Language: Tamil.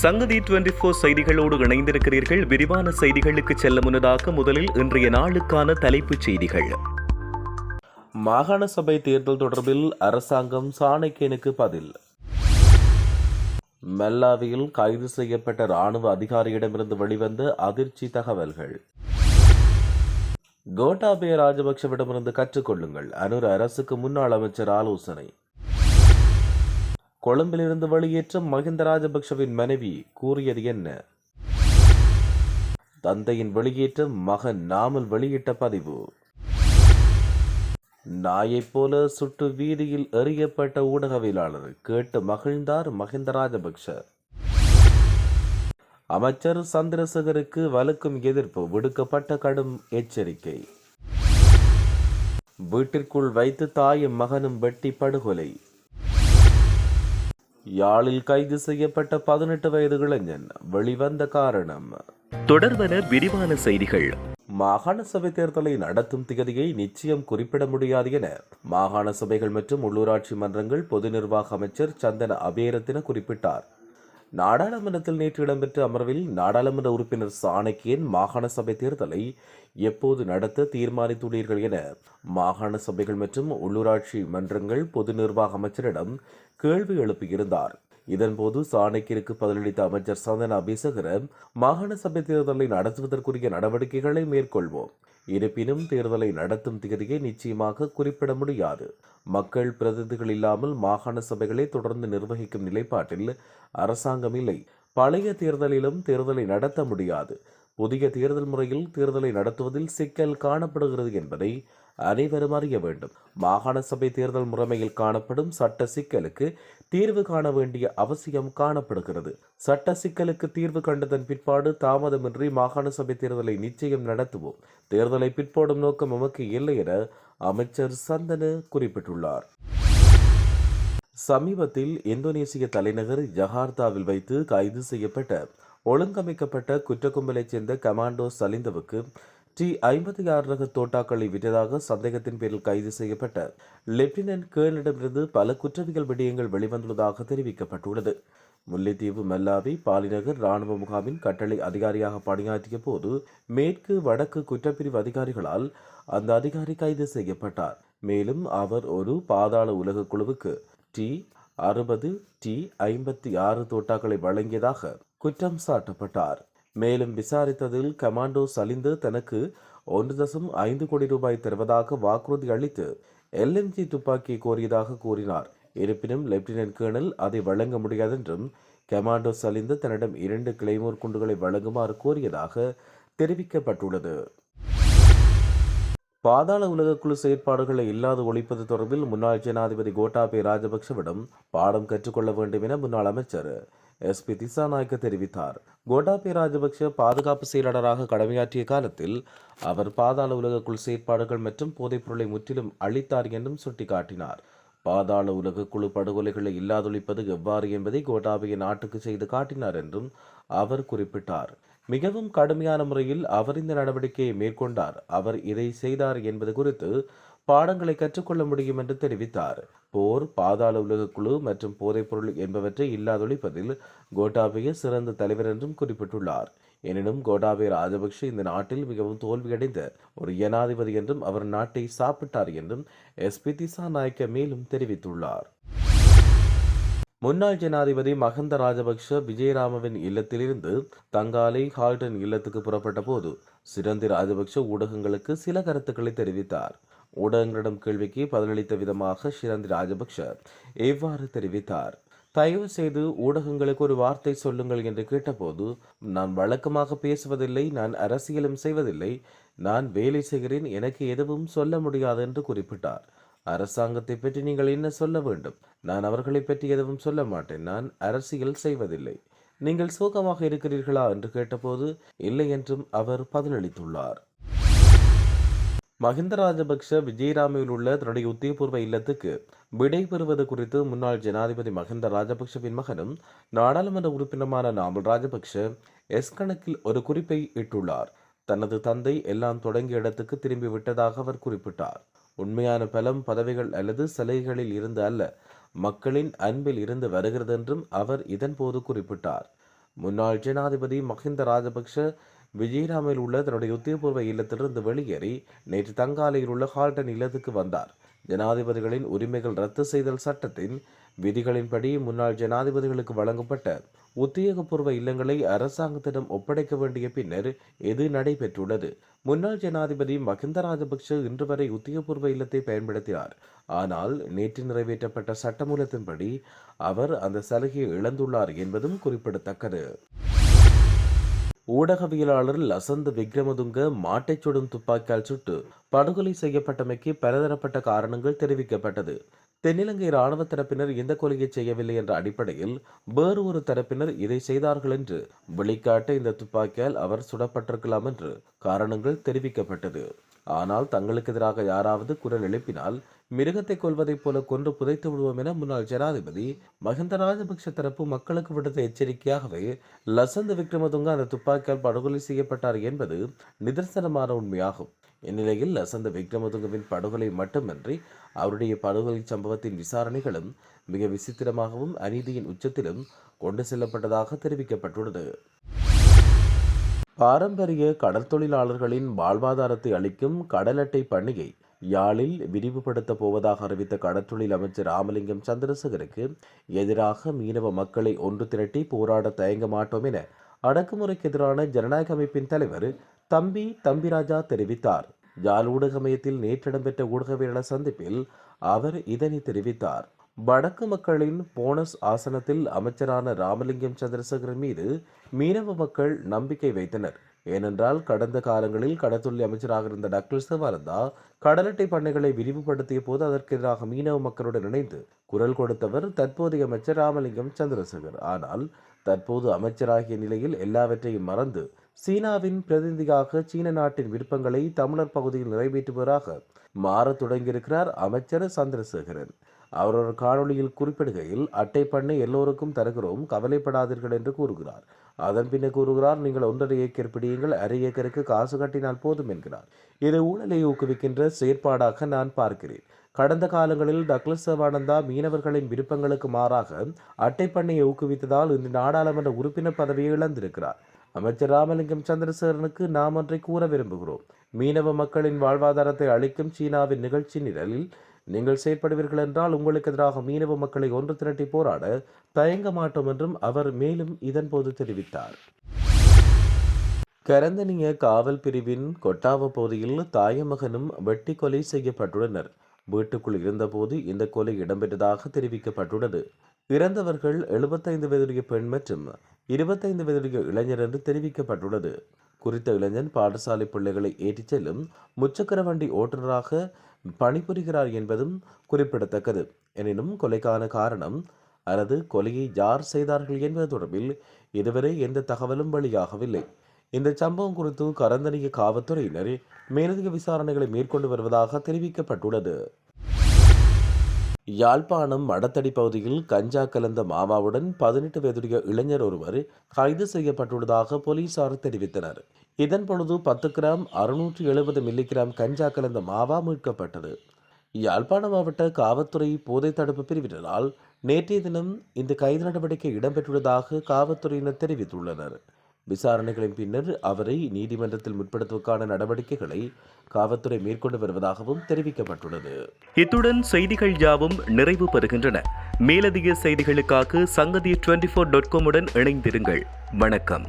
சங்கதி டுவெண்டி போர் செய்திகளோடு இணைந்திருக்கிறீர்கள். விரிவான செய்திகளுக்கு செல்ல முன்னதாக முதலில் இன்றைய நாளுக்கான தலைப்புச் செய்திகள். மாகாண சபை தேர்தல் தொடர்பில் அரசாங்கம் சாணக்கியனுக்கு பதில். மெல்லாவியில் கைது செய்யப்பட்ட ராணுவ அதிகாரியிடமிருந்து வெளிவந்த அதிர்ச்சி தகவல்கள். கோட்டாபய ராஜபக்சவிடமிருந்து கற்றுக்கொள்ளுங்கள் அனுர அரசுக்கு முன்னாள் அமைச்சர் ஆலோசனை. கொழும்பிலிருந்து வெளியேற்ற மகிந்த ராஜபக்ஷவின் மனைவி கூறியது என்ன? தந்தையின் வெளியேற்றம் மகன் நாமல் வெளியிட்ட பதிவு. நாயைப் போல சுட்டு வீதியில் எறியப்பட்ட ஊடகவியலாளர் கேட்டு மகிழ்ந்தார் மகிந்த ராஜபக்ஷ. அமைச்சர் சந்திரசேகருக்கு வலுக்கும் எதிர்ப்பு விடுக்கப்பட்ட கடும் எச்சரிக்கை. வீட்டிற்குள் வைத்து தாயும் மகனும் வெட்டி படுகொலை. யாழில் கைது செய்யப்பட்ட பதினெட்டு வயது இளைஞன் வெளிவந்த காரணம். தொடர்வன விரிவான செய்திகள். மாகாண சபை தேர்தலை நடத்தும் திகதியை நிச்சயம் குறிப்பிட முடியாது என மாகாண சபைகள் மற்றும் உள்ளூராட்சி மன்றங்கள் பொது நிர்வாக அமைச்சர் சந்தன அபேரத்தின குறிப்பிட்டார். நாடாளுமன்றத்தில் நேற்று இடம்பெற்ற அமர்வில் நாடாளுமன்ற உறுப்பினர் சாணக்கியன் மாகாண சபை தேர்தலை எப்போது நடத்த தீர்மானித்துள்ளீர்கள் என மாகாண சபைகள் மற்றும் உள்ளூராட்சி மன்றங்கள் பொது நிர்வாக அமைச்சரிடம் கேள்வி எழுப்பியிருந்தார். இதன்போது சாணக்கியருக்கு பதிலளித்த அமைச்சர் சந்தன அபிசகர மாகாண சபை தேர்தலை நடத்துவதற்குரிய நடவடிக்கைகளை மேற்கொள்வோம். இருப்பினும் தேர்தலை நடத்தும் தேதியை நிச்சயமாக குறிப்பிட முடியாது. மக்கள் பிரதிநிதிகள் இல்லாமல் மாகாண சபைகளை தொடர்ந்து நிர்வகிக்கும் நிலைப்பாட்டில் அரசாங்கம் இல்லை. பழைய தேர்தலிலும் தேர்தலை நடத்த முடியாது. புதிய தேர்தல் முறையில் தேர்தலை நடத்துவதில் சிக்கல் காணப்படுகிறது என்பதை அனைவரும் அறிய வேண்டும். மாகாண சபை தேர்தல் முறைமையில் காணப்படும் சட்ட சிக்கலுக்கு தீர்வு காண வேண்டிய அவசியம் காணப்படுகிறது. சட்ட சிக்கலுக்கு தீர்வு கண்டதன் பிற்பாடு தாமதமின்றி மாகாண சபை தேர்தலை நிச்சயம் நடத்துவோம். தேர்தலை பிற்போடும் நோக்கம் நமக்கு இல்லை என அமைச்சர் சந்தன குறிப்பிட்டுள்ளார். சமீபத்தில் இந்தோனேசிய தலைநகர் ஜகார்த்தாவில் வைத்து கைது செய்யப்பட்ட ஒழுங்கமைக்கப்பட்ட குற்றக்கும்பலைச் சேர்ந்த கமாண்டோ சலிந்தவுக்கு டி ஐம்பத்தி ஆறு ரக தோட்டாக்களை விற்றதாக சந்தேகத்தின் பேரில் கைது செய்யப்பட்ட லெப்டினன்ட் கேர்னலிடமிருந்து பல குற்றவியல் விடயங்கள் வெளிவந்துள்ளதாக தெரிவிக்கப்பட்டுள்ளது. முல்லைத்தீவு மல்லாவி பாலிநகர் ராணுவ முகாமின் கட்டளை அதிகாரியாக பணியாற்றிய போது மேற்கு வடக்கு குற்றப்பிரிவு அதிகாரிகளால் அந்த அதிகாரி கைது செய்யப்பட்டார். மேலும் அவர் ஒரு பாதாள உலக குழுவுக்கு டி அறுபது டி ஐம்பத்தி ஆறு தோட்டாக்களை வழங்கியதாக குற்றம் சாட்டப்பட்டார். மேலும் விசாரித்ததில் கமாண்டோ சலிந்து தனக்கு ஒன்று தசம் ஐந்து கோடி ரூபாய் தருவதாக வாக்குறுதி அளித்து எல்எம்ஜி துப்பாக்கி கோரியதாக கூறினார். இருப்பினும் லெப்டினன்ட் கேர்னல் அதை வழங்க முடியாதென்றும் கமாண்டோ சலிந்து தன்னிடம் இரண்டு கிளைமோர் குண்டுகளை வழங்குமாறு கோரியதாக தெரிவிக்கப்பட்டுள்ளது. பாதாள உலகக்குழு செயற்பாடுகளை இல்லாது ஒழிப்பது தொடர்பில் முன்னாள் ஜனாதிபதி கோட்டாபே ராஜபக்சவிடம் பாடம் கற்றுக்கொள்ள வேண்டும் என முன்னாள் அமைச்சர் எஸ் பி திசாநாயக்க தெரிவித்தார். கோட்டாபே ராஜபக்ஷ பாதுகாப்பு செயலாளராக கடமையாற்றிய காலத்தில் அவர் பாதாள உலகக்குள் செயற்பாடுகள் மற்றும் போதைப்பொருளை முற்றிலும் அளித்தார் என்றும் சுட்டிக்காட்டினார். பாதாள உலக குழு படுகொலைகளை இல்லாதொழிப்பது எவ்வாறு என்பதை கோட்டாபையை நாட்டுக்கு செய்து காட்டினார் என்றும் அவர் குறிப்பிட்டார். மிகவும் கடுமையான முறையில் அவர் இந்த நடவடிக்கையை மேற்கொண்டார். அவர் இதை செய்தார் என்பது குறித்து பாடங்களை கற்றுக்கொள்ள முடியும் என்று தெரிவித்தார். போர் பாதாள உலக குழு மற்றும் போதைப்பொருள் என்பவற்றை இல்லாதொழிப்பதில் கோட்டாபய சிறந்த தலைவர் என்றும் குறிப்பிட்டுள்ளார். எனினும் கோட்டாபய ராஜபக்ஷ இந்த நாட்டில் மிகவும் தோல்வியடைந்த ஒரு ஜனாதிபதி என்றும் அவர் நாட்டை சாப்பிட்டார் என்றும் எஸ்பி திசா நாயக்க மேலும் தெரிவித்துள்ளார். முன்னாள் ஜனாதிபதி மஹந்த ராஜபக்ஷ விஜயராமவின் இல்லத்திலிருந்து தங்காலை ஹால்டன் இல்லத்துக்கு புறப்பட்ட போது சிரந்தி ராஜபக்ஷ ஊடகங்களுக்கு சில கருத்துக்களை தெரிவித்தார். ஊடகங்களிடம் கேள்விக்கு பதிலளித்த விதமாக ஷிரந்தி ராஜபக்ஷ இவ்வாறு தெரிவித்தார். தயவு செய்து ஊடகங்களுக்கு ஒரு வார்த்தை சொல்லுங்கள் என்று கேட்டபோது நான் வழக்கமாக பேசுவதில்லை நான் அரசியலும் செய்வதில்லை நான் வேலை செய்கிறேன் எனக்கு எதுவும் சொல்ல முடியாது என்று குறிப்பிட்டார். அரசாங்கத்தை பற்றி நீங்கள் என்ன சொல்ல வேண்டும்? நான் அவர்களை பற்றி எதுவும் சொல்ல மாட்டேன் நான் அரசியல் செய்வதில்லை. நீங்கள் சோகமாக இருக்கிறீர்களா? என்று கேட்டபோது இல்லை என்றும் அவர் பதிலளித்துள்ளார். மஹிந்த ராஜபக்ஷ விஜயராமில் உள்ள தன்னுடைய உத்தியபூர்வ இல்லத்துக்கு விடை பெறுவது குறித்து முன்னாள் ஜனாதிபதி மஹிந்த ராஜபக்ஷவின் மகனும் நாடாளுமன்ற உறுப்பினருமான நாமல் ராஜபக்ஷ எஸ் கணக்கில் ஒரு குறிப்பை இட்டுள்ளார். தனது தந்தை எல்லாம் தொடங்கிய இடத்துக்கு திரும்பி விட்டதாக அவர் குறிப்பிட்டார். உண்மையான பலம் பதவிகள் அல்லது சலுகைகளில் இருந்து அல்ல மக்களின் அன்பில் இருந்து வருகிறது என்றும் அவர் இதன்போது குறிப்பிட்டார். முன்னாள் ஜனாதிபதி மஹிந்த ராஜபக்ஷ விஜயராமில் உள்ள தன்னுடைய உத்தியபூர்வ இல்லத்திலிருந்து வெளியேறி நேற்று தங்காலையில் உள்ள ஹால்டன் இல்லத்துக்கு வந்தார். ஜனாதிபதிகளின் உரிமைகள் ரத்து செய்தல் சட்டத்தின் விதிகளின்படி முன்னாள் ஜனாதிபதிகளுக்கு வழங்கப்பட்ட உத்தியோகபூர்வ இல்லங்களை அரசாங்கத்திடம் ஒப்படைக்க வேண்டிய பின்னர் இது நடைபெற்றுள்ளது? முன்னாள் ஜனாதிபதி மஹிந்த ராஜபக்ஷ இன்று வரை உத்தியோகபூர்வ இல்லத்தை பயன்படுத்தினார். ஆனால் நேற்று நிறைவேற்றப்பட்ட சட்டமூலத்தின்படி அவர் அந்த சலுகையை இழந்துள்ளார் என்பதும் குறிப்பிடத்தக்கது. ஊடகவியலாளர் லசந்த் விக்ரமதுங்க மாட்டைச் சுடும் துப்பாக்கியால் சுட்டு படுகொலை செய்யப்பட்டமைக்கு பலதரப்பட்ட காரணங்கள் தெரிவிக்கப்பட்டது. தென்னிலங்கை இராணுவ தரப்பினர் இந்த கொலையை செய்யவில்லை என்ற அடிப்படையில் வேறு ஒரு தரப்பினர் இதை செய்தார்கள் என்று வெளிக்காட்ட இந்த துப்பாக்கியால் அவர் சுடப்பட்டிருக்கலாம் என்று காரணங்கள் தெரிவிக்கப்பட்டது. ஆனால் தங்களுக்கு எதிராக யாராவது குரல் எழுப்பினால் மிருகத்தை கொல்வதைப் போல கொன்று புதைத்து விடுவோம் என முன்னாள் ஜனாதிபதி மஹிந்த ராஜபக்ஷ தரப்பு மக்களுக்கு விடுத்த எச்சரிக்கையாகவே லசந்த் விக்ரமதுங்க அந்த துப்பாக்கியால் படுகொலை செய்யப்பட்டார் என்பது நிதர்சனமான உண்மையாகும். இந்நிலையில் லசந்த விக்ரமதுங்கவின் படுகொலை மட்டுமின்றி அவருடைய படுகொலை சம்பவத்தின் விசாரணைகளும் மிக விசித்திரமாகவும் அநீதியின் உச்சத்திலும் கொண்டு செல்லப்பட்டதாக தெரிவிக்கப்பட்டுள்ளது. பாரம்பரிய கடற்தொழிலாளர்களின் வாழ்வாதாரத்தை அளிக்கும் கடல் அட்டை பண்டிகை யாழில் விரிவுபடுத்தப் போவதாக அறிவித்த கடற்றொழில் அமைச்சர் ராமலிங்கம் சந்திரசேகருக்கு எதிராக மீனவ மக்களை ஒன்று திரட்டி போராட தயங்க மாட்டோம் என அடக்குமுறைக்கு எதிரான ஜனநாயக அமைப்பின் தலைவர் தம்பி தம்பிராஜா தெரிவித்தார். யாழ் ஊடக மையத்தில் நேற்று இடம்பெற்ற ஊடகவியலாளர் சந்திப்பில் அவர் இதனை தெரிவித்தார். வடக்கு மக்களின் போனஸ் ஆசனத்தில் அமைச்சரான ராமலிங்கம் சந்திரசேகரன் மீது மீனவ மக்கள் நம்பிக்கை வைத்தனர். ஏனென்றால் கடந்த காலங்களில் கடற்தொழில் அமைச்சராக இருந்த டாக்டர் சிவானந்தா கடலட்டை பண்ணைகளை விரிவுபடுத்திய போது அதற்கு எதிராக மீனவ மக்களுடன் இணைந்து குரல் கொடுத்தவர் தற்போதைய அமைச்சர் ராமலிங்கம் சந்திரசேகர். ஆனால் தற்போது அமைச்சராகிய நிலையில் எல்லாவற்றையும் மறந்து சீனாவின் பிரதிநிதியாக சீன நாட்டின் விருப்பங்களை தமிழர் பகுதியில் நிறைவேற்றுவதாக மாறத் தொடங்கியிருக்கிறார் அமைச்சர் சந்திரசேகரன். அவர் ஒரு காணொளியில் குறிப்பிடுகையில் அட்டை பண்ணை எல்லோருக்கும் தருகிறோம் கவலைப்படாதீர்கள் என்று கூறுகிறார். அதன் பின்னர் கூறுகிறார் நீங்கள் ஒன்றரை ஏக்கர் பிடியுங்கள் அரை ஏக்கருக்கு காசு கட்டினால் போதும் என்கிறார். இது ஊழலை ஊக்குவிக்கின்ற செயற்பாடாக நான் பார்க்கிறேன். கடந்த காலங்களில் டக்ளஸ் சவானந்தா மீனவர்களின் விருப்பங்களுக்கு மாறாக அட்டை பண்ணையை ஊக்குவித்ததால் இந்த நாடாளுமன்ற உறுப்பினர் பதவியை இழந்திருக்கிறார். அமைச்சர் ராமலிங்கம் சந்திரசேகரனுக்கு நாம் ஒன்றை கூற விரும்புகிறோம். மீனவ மக்களின் வாழ்வாதாரத்தை அளிக்கும் சீனாவின் நிகழ்ச்சி நிரலில் நீங்கள் செயற்படுவீர்கள் என்றால் உங்களுக்கு எதிராக மீனவ மக்களை ஒன்று திரட்டி போராட தயங்க மாட்டோம் என்றும் அவர் மேலும் இதன்போது தெரிவித்தார். கரந்தனிய காவல் பிரிவின் கொட்டாவ பகுதியில் தாயமகனும் வெட்டி கொலை செய்யப்பட்டுள்ளனர். வீட்டுக்குள் இருந்தபோது இந்த கொலை இடம்பெற்றதாக தெரிவிக்கப்பட்டுள்ளது. இறந்தவர்கள் எழுபத்தைந்து வயதுடைய பெண் மற்றும் இருபத்தைந்து வயதுடைய இளைஞர் என்று தெரிவிக்கப்பட்டுள்ளது. குறித்த இளைஞன் பாடசாலை பிள்ளைகளை ஏற்றிச் செல்லும் முச்சக்கர வண்டி ஓட்டுநராக பணிபுரிகிறார் என்பதும் குறிப்பிடத்தக்கது. எனினும் கொலைக்கான காரணம் அல்லது கொலையை யார் செய்தார்கள் என்பது தொடர்பில் இதுவரை எந்த தகவலும் வெளியாகவில்லை. இந்த சம்பவம் குறித்து கரந்தனிய காவல்துறையினர் மேலதிக விசாரணைகளை மேற்கொண்டு வருவதாக தெரிவிக்கப்பட்டுள்ளது. யாழ்ப்பாணம் மடத்தடி பகுதியில் கஞ்சா கலந்த மாவாவுடன் பதினெட்டு வயதுடைய இளைஞர் ஒருவர் கைது செய்யப்பட்டுள்ளதாக போலீசார் தெரிவித்தனர். இதன் பொழுது பத்து கிராம் அறுநூற்றி எழுபது மில்லிகிராம் கஞ்சா கலந்த மாவா மீட்கப்பட்டது. யாழ்ப்பாண மாவட்ட காவல்துறை போதை தடுப்பு பிரிவினரால் நேற்றைய தினம் இந்த கைது நடவடிக்கை இடம்பெற்றுள்ளதாக காவல்துறையினர் தெரிவித்துள்ளனர். விசாரணைகளின் பின்னர் அவரை நீதிமன்றத்தில் முற்படுத்துவதற்கான நடவடிக்கைகளை காவல்துறை மேற்கொண்டு வருவதாகவும் தெரிவிக்கப்பட்டுள்ளது. இத்துடன் செய்திகள் யாவும் நிறைவு பெறுகின்றன. மேலதிக செய்திகளுக்காக சங்கதி டுவெண்டி ஃபோர் டாட் காமுடன் இணைந்திருங்கள். வணக்கம்.